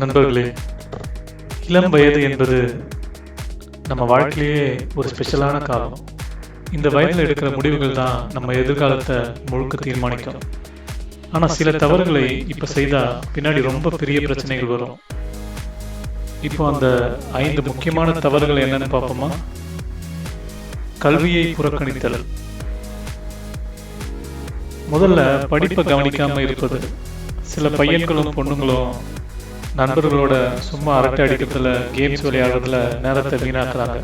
நண்பர்களே இளம் வயது என்பது நம்ம வாழ்க்கையிலேயே ஒரு ஸ்பெஷலான காலம். இந்த வயதில் எடுக்கிற முடிவுகள் தான் நம்ம எதிர்காலத்தை முழுக்க தீர்மானிக்கும். ஆனால் சில தவறுகளை இப்போ செய்தால் பின்னாடி ரொம்ப பெரிய பிரச்சனைகள் வரும். இப்போ அந்த ஐந்து முக்கியமான தவறுகள் என்னன்னு பார்ப்போமா? கல்வியை புறக்கணித்தல். முதல்ல படிப்பை கவனிக்காம இருப்பது. சில பையன்களும் பொண்ணுங்களும் நண்பர்களோட சும்மா அரட்டை அடிக்கிறதுல கேம்ஸ் விளையாடுறதுல நேரத்தை வீணாக்குறாங்க.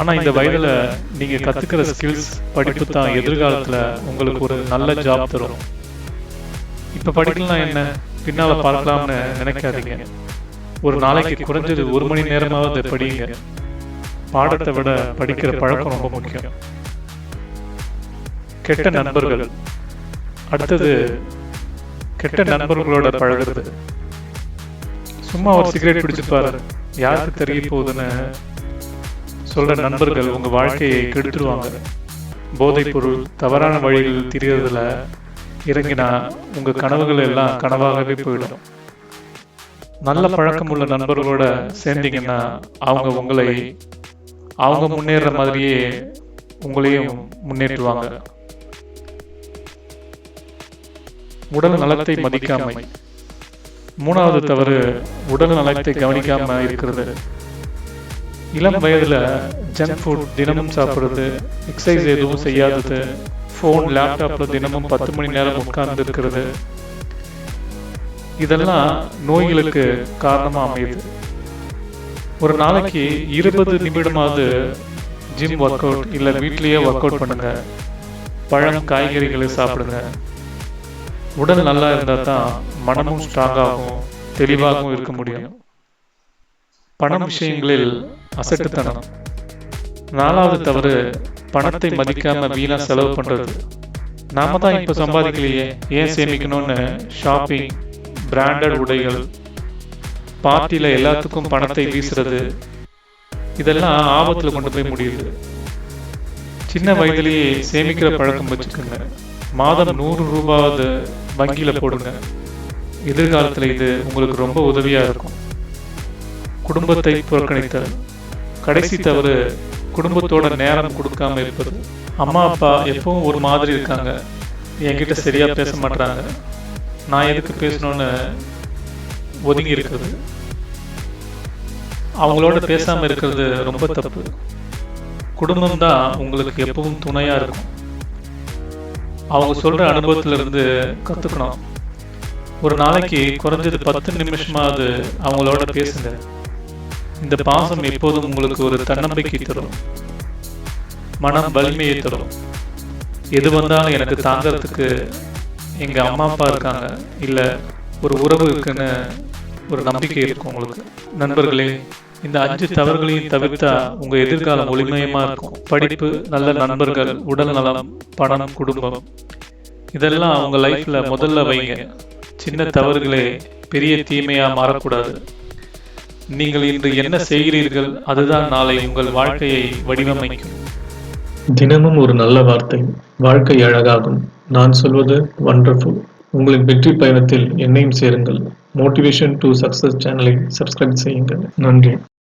ஆனால் இந்த வயதில் நீங்கள் கற்றுக்கிற ஸ்கில்ஸ் படிப்பு தான் எதிர்காலத்தில் உங்களுக்கு ஒரு நல்ல ஜாப் தரும். இப்போ படிக்கலாம் என்ன? பின்னால் பார்க்கலாம்னு நினைக்காதீங்க. ஒரு நாளைக்கு குறைஞ்சது ஒரு மணி நேரமாவது படிங்க. பாடத்தை விட படிக்கிற பழக்கம் ரொம்ப முக்கியம். கெட்ட நண்பர்கள். அடுத்தது கெட்ட நண்பர்களோட பழகிறது. சும்மா ஒரு சிகரெட் பிடிச்சிருப்பாரு யாருக்கு தெரிய போகுதுன்னு சொல்ற நண்பர்கள் உங்க வாழ்க்கையை கெடுத்துருவாங்க. போதைப் பொருள் தவறான வழிகளில் திரியறதுல இறங்கினா உங்க கனவுகள் எல்லாம் கனவாகவே போயிடும். நல்ல பழக்கம் உள்ள நண்பர்களோட சேர்ந்தீங்கன்னா அவங்க உங்களை அவங்க முன்னேற மாதிரியே உங்களையும் முன்னேற்றுவாங்க. உடல் நலத்தை மதிக்காமை. மூணாவது தவறு உடல் நலத்தை கவனிக்காம இருக்கிறது. இளம் வயதுல ஜங்க் ஃபுட் தினமும் சாப்பிடுறது எக்ஸசைஸ் எதுவும் செய்யாதது ஃபோன் லேப்டாப்பில் தினமும் பத்து மணி நேரம் உட்கார்ந்து இருக்கிறது இதெல்லாம் நோய்களுக்கு காரணமா அமையுது. ஒரு நாளைக்கு இருபது நிமிடமாவது ஜிம் ஒர்க் அவுட் இல்லை வீட்லேயே ஒர்க் அவுட் பண்ணுங்க. பழம் காய்கறிகளை சாப்பிடுங்க. உடல் நல்லா இருந்தால் தான் மனமும் ஸ்ட்ராங்காகவும் தெளிவாகவும் இருக்க முடியும். பணம் விஷயங்களில் அசட்டுத்தனம். நாலாவது தவறு பணத்தை மதிக்காம வீணா செலவு பண்றது. நாம தான் இப்போ சம்பாதிக்கலையே ஏன் சேமிக்கணும்னு ஷாப்பிங் பிராண்டட் உடைகள் பார்ட்டியில் எல்லாத்துக்கும் பணத்தை வீசுறது இதெல்லாம் ஆபத்தில் கொண்டு போய் முடியுது. சின்ன வயதிலேயே சேமிக்கிற பழக்கம் வச்சுக்கோங்க. மாதம் நூறு ரூபாவது வங்கியில் போடுங்க. எதிர்காலத்தில் இது உங்களுக்கு ரொம்ப உதவியாக இருக்கும். குடும்பத்தை புறக்கணித்தல் கடைசி தவறு குடும்பத்தோட நேரம் கொடுக்காம இருப்பது. அம்மா அப்பா எப்பவும் ஒரு மாதிரி இருக்காங்க. என்கிட்ட சரியாக பேச மாட்டாங்க நான் எதுக்கு பேசணும்னு ஒதுங்கி இருக்கிறது? அவங்களோட பேசாம இருக்கிறது ரொம்ப தப்பு. குடும்பம் தான் உங்களுக்கு எப்பவும் துணையா இருக்கும். அவங்க சொல்ற அனுபவத்திலிருந்து கற்றுக்கணும் கத்துக்கணும். ஒரு நாளைக்கு குறைஞ்சது பத்து நிமிஷமாவது அவங்களோட பேசுங்க. இந்த பாசம் எப்போதும் உங்களுக்கு ஒரு தன்னம்பிக்கை தரும். மனம் வலிமையை தரும். எது வந்தாலும் எனக்கு தாங்கிறதுக்கு எங்க அம்மா அப்பா இருக்காங்க. இல்ல ஒரு உறவு இருக்குன்னு ஒரு நம்பிக்கை இருக்கும் உங்களுக்கு. நண்பர்களே இந்த அஞ்சு தவறுகளையும் தவிர்த்தா உங்க எதிர்காலம் ஒளிமயமா இருக்கும். படிப்பு நல்ல நண்பர்கள் உடல் நலம் பணம் குடும்பம். இதெல்லாம் உங்க லைஃப்ல முதல்ல வைங்க. சின்ன தவறுகளே பெரிய தீமையா மாறக்கூடாது. நீங்கள் இன்று என்ன செய்கிறீர்கள் அதுதான் நாளை உங்கள் வாழ்க்கையை வடிவமைக்கும். தினமும் ஒரு நல்ல வார்த்தை வாழ்க்கை அழகாகும். நான் சொல்வது வண்டர்ஃபுல் உங்களின் வெற்றி பயணத்தில் என்னையும் சேருங்கள். மோட்டிவேஷன் டு சக்சஸ் சேனலை சப்ஸ்கிரைப் செய்யுங்கள். நன்றி.